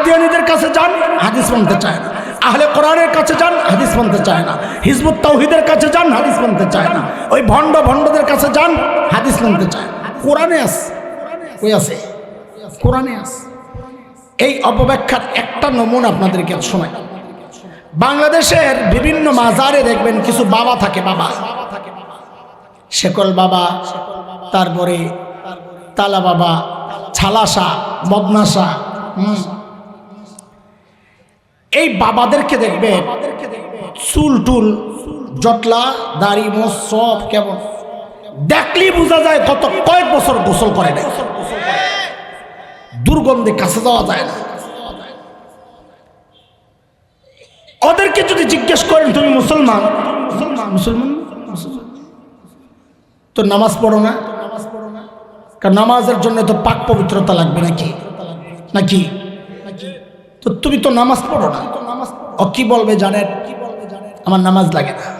কাদিয়ানিদের কাছে যান, হাদিস মানতে চায় না। আহলে কোরআনের কাছে যান, হাদিস মানতে চায় না। হিজবুত তৌহিদের কাছে যান, হাদিস মানতে চায় না। ওই ভণ্ড ভণ্ডদের কাছে যান, হাদিস মানতে চায় কোরআনে আস ওই আছে? কোরআনে আস। এই অপব্যাখ্যার একটা নমুনা আপনাদেরকে শোনাই। বাংলাদেশের বিভিন্ন মাজারে দেখবেন কিছু বাবা থাকে বাবা। শেকল বাবা, তারপরে তালা বাবা, ছালাসা বদনাসা। এই বাবাদেরকে দেখবে। চুল টুল, জটলা, দাড়ি, মোষ, সব কেমন। দেখলেই বোঝা যায় কত কয়েক বছর গোসল করে না দুর্গন্ধে কাছে যাওয়া যায় না। ওদেরকে যদি জিজ্ঞেস করেন, তুমি মুসলমান মুসলমান। তো নামাজ পড়ো না? কারণ নামাজের জন্য তো পাক পবিত্রতা লাগবে নাকি? নাকি? তো তুমি তো নামাজ পড়ো না। ও কি বলবে জানেন? আমার নামাজ লাগে না।